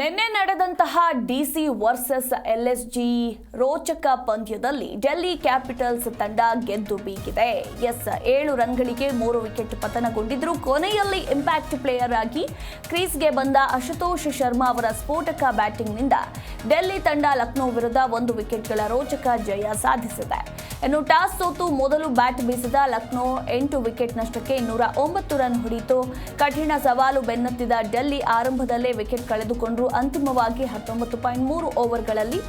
ನಿನ್ನೆ ನಡೆದಂತಹ DC versus LSG ರೋಚಕ ಪಂದ್ಯದಲ್ಲಿ ಡೆಲ್ಲಿ ಕ್ಯಾಪಿಟಲ್ಸ್ ತಂಡ ಗೆದ್ದು ಬೀಗಿದೆ. ಎಸ್ ಏಳು ರನ್ಗಳಿಗೆ ಮೂರು ವಿಕೆಟ್ ಪತನಗೊಂಡಿದ್ರು ಕೊನೆಯಲ್ಲಿ ಇಂಪ್ಯಾಕ್ಟ್ ಪ್ಲೇಯರ್ ಆಗಿ ಕ್ರೀಸ್ಗೆ ಬಂದ ಅಶುತೋಷ್ ಶರ್ಮಾ ಅವರ ಸ್ಫೋಟಕ ಬ್ಯಾಟಿಂಗ್ನಿಂದ ಡೆಲ್ಲಿ ತಂಡ ಲಕ್ನೋ ವಿರುದ್ಧ ಒಂದು ವಿಕೆಟ್ಗಳ ರೋಚಕ ಜಯ ಸಾಧಿಸಿದೆ. ಇನ್ನು ಟಾಸ್ ಸೋತು ಮೊದಲು ಬ್ಯಾಟ್ ಬೀಸಿದ ಲಕ್ನೋ ಎಂಟು ವಿಕೆಟ್ ನಷ್ಟಕ್ಕೆ ಇನ್ನೂರ ಒಂಬತ್ತು ರನ್ ಹೊಡೆಯಿತು. ಕಠಿಣ ಸವಾಲು ಬೆನ್ನತ್ತಿದ ಡೆಲ್ಲಿ ಆರಂಭದಲ್ಲೇ ವಿಕೆಟ್ ಕಳೆದುಕೊಂಡರು. ಅಂತಿಮವಾಗಿ ಹತ್ತೊಂಬತ್ತು ಪಾಯಿಂಟ್ ಮೂರು ಓವರ್ಗಳಲ್ಲಿ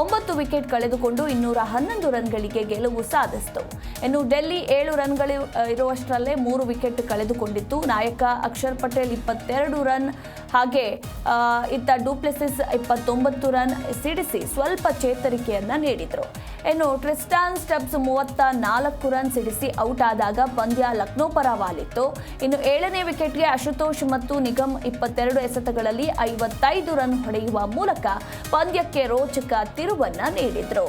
ಒಂಬತ್ತು ವಿಕೆಟ್ ಕಳೆದುಕೊಂಡು ಇನ್ನೂರ ಹನ್ನೊಂದು ರನ್ಗಳಿಗೆ ಗೆಲುವು ಸಾಧಿಸಿತು. ಇನ್ನು ಡೆಲ್ಲಿ ಏಳು ರನ್ಗಳು ಇರುವಷ್ಟರಲ್ಲೇ ಮೂರು ವಿಕೆಟ್ ಕಳೆದುಕೊಂಡಿತ್ತು. ನಾಯಕ ಅಕ್ಷರ್ ಪಟೇಲ್ ಇಪ್ಪತ್ತೆರಡು ರನ್, ಹಾಗೆ ಇತ್ತ ಡೂಪ್ಲೆಸಿಸ್ ಇಪ್ಪತ್ತೊಂಬತ್ತು ರನ್ ಸಿಡಿಸಿ ಸ್ವಲ್ಪ ಚೇತರಿಕೆಯನ್ನ ನೀಡಿದರು. ಇನ್ನು ಟ್ರಿಸ್ಟಾನ್ ಸ್ಟೆಪ್ಸ್ ಮೂವತ್ತ ನಾಲ್ಕು ರನ್ ಸಿಡಿಸಿ ಔಟ್ ಆದಾಗ ಪಂದ್ಯ ಲಕ್ನೋ ಪರವಾಲಿತ್ತು. ಇನ್ನು ಏಳನೇ ವಿಕೆಟ್ಗೆ ಅಶುತೋಷ್ ಮತ್ತು ನಿಗಮ್ ಇಪ್ಪತ್ತೆರಡು ಎಸೆತಗಳಲ್ಲಿ ಐವತ್ತೈದು ರನ್ ಹೊಡೆಯುವ ಮೂಲಕ ಪಂದ್ಯಕ್ಕೆ ರೋಚಕ ತಿರುವನ್ನ ನೀಡಿದ್ರು.